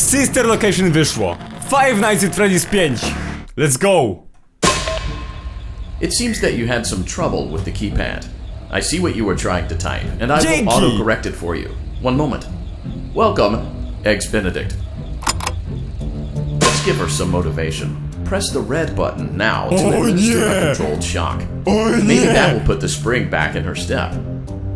Sister Location wyszło. Five Nights at Freddy's 5. Let's go. It seems that you had some trouble with the keypad. I see what you were trying to type, and I will Dzięki. auto-correct it for you. One moment. Welcome, Eggs Benedict. Let's give her some motivation. Press the red button now to Oh, administer a controlled shock. Oh, Maybe yeah. that will put the spring back in her step.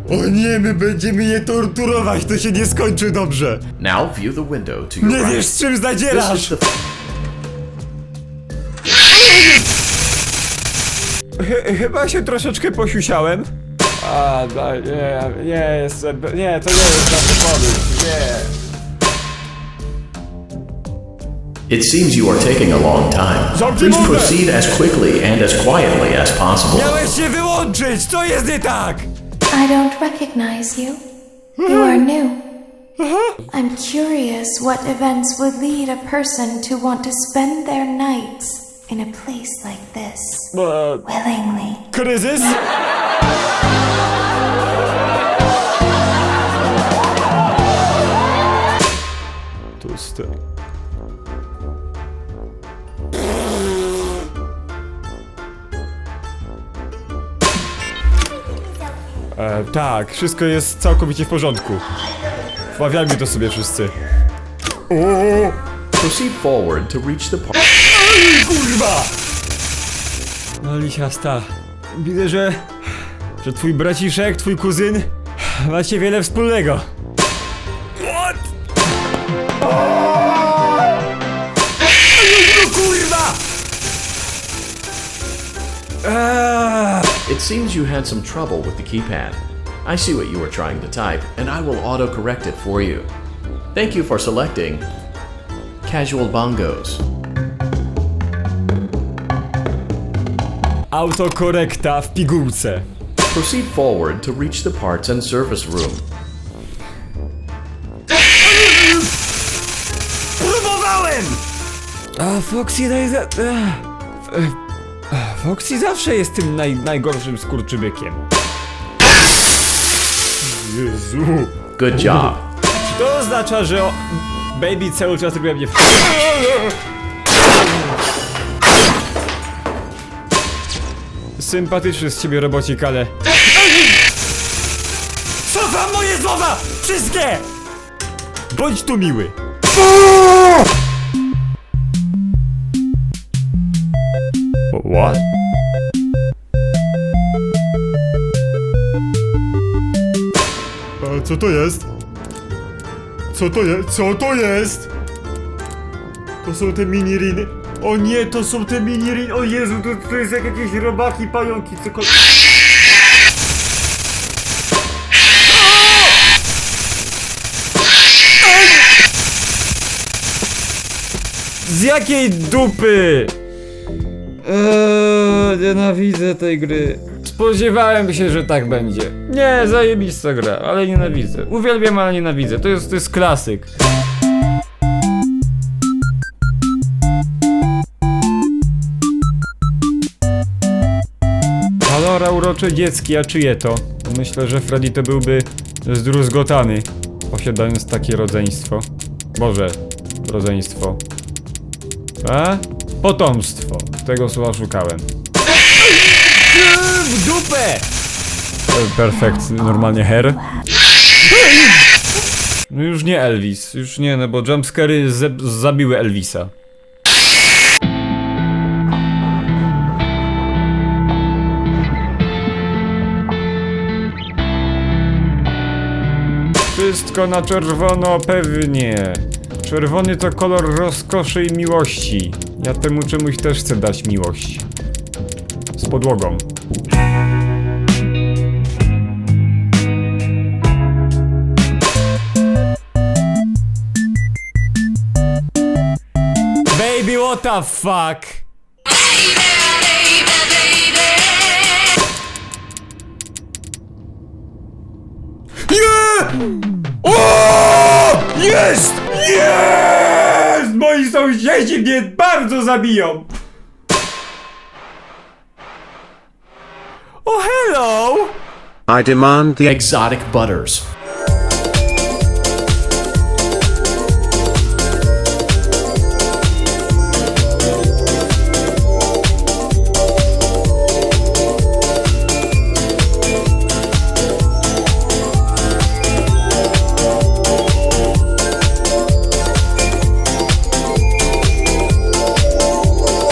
O nie, my będziemy je torturować, to się nie skończy dobrze. Now view the window to your Nie wiesz right. z czym This is zadzierasz. the Ch- chyba się troszeczkę posiusiałem. A, da, nie, nie, jest, nie, to nie jest dobry pomysł, nie. It seems you are taking a long time. Zamknij Please mordę! proceed as quickly and as quietly as possible. Miałeś się wyłączyć, co jest nie tak? I don't recognize you. You are new. I'm curious what events would lead a person to want to spend their nights in a place like this E, willingly. kryzys? Tłusty. E, tak, wszystko jest całkowicie w porządku. Wmawiajmy to sobie wszyscy. Proceed forward to reach the part. kurwa! No lisiasta, widzę, że, że twój braciszek, twój kuzyn macie wiele wspólnego. What? No kurwa! Eee, It seems you had some trouble with the keypad. I see what you were trying to type, and I will auto-correct it for you. Thank you for selecting Casual Bongos. autokorekta w pigułce. Proceed forward to reach the parts and service room. Próbowałem! A Foxy naj... za- Foxy zawsze jest tym naj, najgorszym skurczybykiem. Jezu. Good job. Czy to oznacza, że o... Baby cały czas robiła mnie w... Sympatyczny z ciebie robocik, ale... Cofam moje słowa! Wszystkie! Bądź tu miły. What? Co to jest? Co to jest? Co to jest? To są te mini riny. O nie, to są te mini riny. O Jezu, to, to jest jak jakieś robaki, pająki, cokolwiek. Z jakiej dupy? Eee, nienawidzę tej gry. Spodziewałem się, że tak będzie. Nie, zajebista gra, ale nienawidzę. Uwielbiam, ale nienawidzę. To jest, to jest klasyk. Valora urocze dziecki, a czyje to? Myślę, że Freddy to byłby zdruzgotany, posiadając takie rodzeństwo. Boże, rodzeństwo. A? Potomstwo. Tego słowa szukałem. W dupę! Perfekt, normalnie her. No już nie Elvis, już nie, no bo jumpscary zabiły Elvisa. Wszystko na czerwono pewnie. Czerwony to kolor rozkoszy i miłości. Ja temu czemuś też chcę dać miłość. Z podłogą. Baby, what the fuck? Nie! O! Jest! Jest! Moi sąsiedzi mnie bardzo zabiją! O, hello! I demand the Exotic Butters.